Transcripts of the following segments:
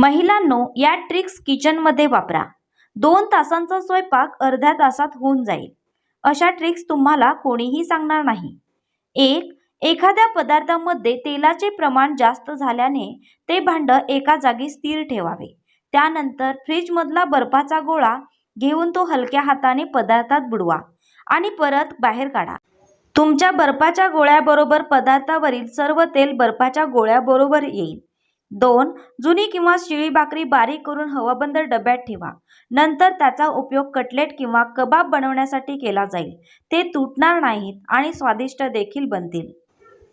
महिलांनो या ट्रिक्स किचनमध्ये वापरा. दोन तासांचा स्वयंपाक अर्ध्या तासात होऊन जाईल. अशा ट्रिक्स तुम्हाला कोणीही सांगणार नाही. एक एखाद्या पदार्थामध्ये तेलाचे प्रमाण जास्त झाल्याने ते भांड एका जागी स्थिर ठेवावे. त्यानंतर फ्रीजमधला बर्फाचा गोळा घेऊन तो हलक्या हाताने पदार्थात बुडवा आणि परत बाहेर काढा. तुमच्या बर्फाच्या गोळ्याबरोबर पदार्थावरील सर्व तेल बर्फाच्या गोळ्याबरोबर येईल. दोन जुनी किंवा शिळी भाकरी बारीक करून हवाबंद डब्यात ठेवा. नंतर त्याचा उपयोग कटलेट किंवा कबाब बनवण्यासाठी केला जाईल. ते तुटणार नाहीत आणि स्वादिष्ट देखील बनतील.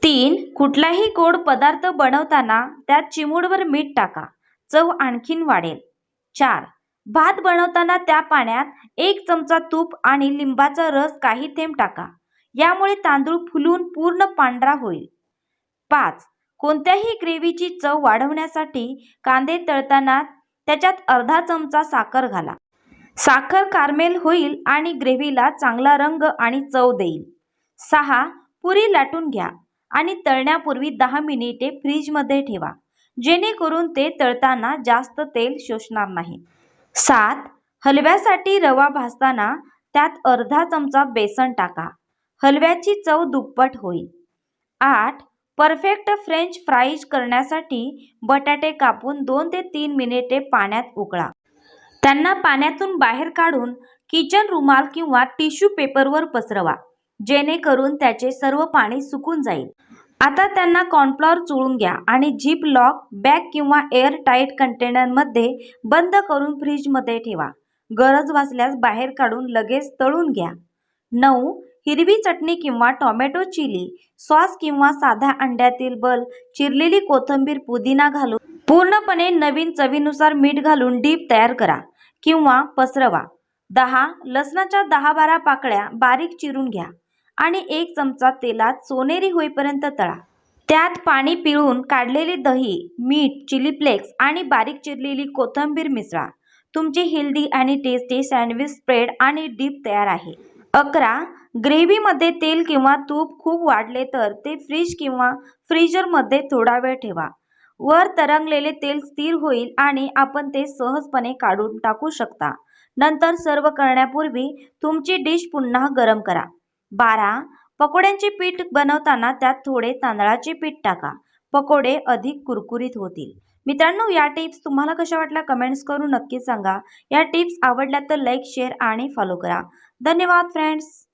तीन कुठलाही गोड पदार्थ बनवताना त्यात चिमूडवर मीठ टाका. चव आणखीन वाढेल. चार भात बनवताना त्या पाण्यात एक चमचा तूप आणि लिंबाचा रस काही थेंब टाका. यामुळे तांदूळ फुलून पूर्ण पांढरा होईल. पाच कोणत्याही ग्रेव्हीची चव वाढवण्यासाठी कांदे तळताना त्याच्यात अर्धा चमचा साखर घाला. साखर कारमेल होईल आणि ग्रेव्हीला चांगला रंग आणि चव देईल. सहा पुरी लाटून घ्या आणि तळण्यापूर्वी दहा मिनिटे फ्रीजमध्ये ठेवा. जेणेकरून ते तळताना जास्त तेल शोषणार नाही. सात हलव्यासाठी रवा भाजताना त्यात अर्धा चमचा बेसन टाका. हलव्याची चव दुप्पट होईल. आठ परफेक्ट फ्रेंच फ्राईज करण्यासाठी बटाटे कापून दोन ते तीन मिनिटे पाण्यात उकळा. त्यांना पाण्यातून बाहेर काढून किचन रुमाल किंवा टिश्यू पेपरवर पसरवा जेणेकरून त्याचे सर्व पाणी सुकून जाईल. आता त्यांना कॉर्नफ्लॉवर चोळून घ्या आणि जीप लॉक बॅग किंवा एअर टाईट कंटेनरमध्ये बंद करून फ्रीजमध्ये ठेवा. गरज भासल्यास बाहेर काढून लगेच तळून घ्या. नऊ हिरवी चटणी किंवा टॉमॅटो चिली सॉस किंवा साध्या अंड्यातील बल चिरलेली कोथिंबीर पुदिना घालून पूर्णपणे नवीन चवीनुसार मीठ घालून डीप तयार करा किंवा पसरवा. दहा लसणाच्या दहा बारा पाकळ्या बारीक चिरून घ्या आणि एक चमचा तेलात सोनेरी होईपर्यंत तळा. त्यात पाणी पिळून काढलेले दही मीठ चिली फ्लेक्स आणि बारीक चिरलेली कोथिंबीर मिसळा. तुमची हेल्दी आणि टेस्टी सँडविच स्प्रेड आणि डीप तयार आहे. अकरा ग्रेव्हीमध्ये तेल किंवा तूप खूप वाढले तर ते फ्रीज किंवा फ्रीजरमध्ये थोडा वेळ ठेवा. वर तरंगलेले तेल स्थिर होईल आणि आपण ते सहजपणे काढून टाकू शकता. नंतर सर्व करण्यापूर्वी तुमची डिश पुन्हा गरम करा. बारा पकोड्यांचे पीठ बनवताना त्यात थोडे तांदळाचे पीठ टाका. पकोडे अधिक कुरकुरीत होतील. मित्रांनो या टिप्स तुम्हाला कशा वाटल्या कमेंट्स करून नक्की सांगा. या टिप्स आवडल्या तर लाईक शेअर आणि फॉलो करा. धन्यवाद फ्रेंड्स.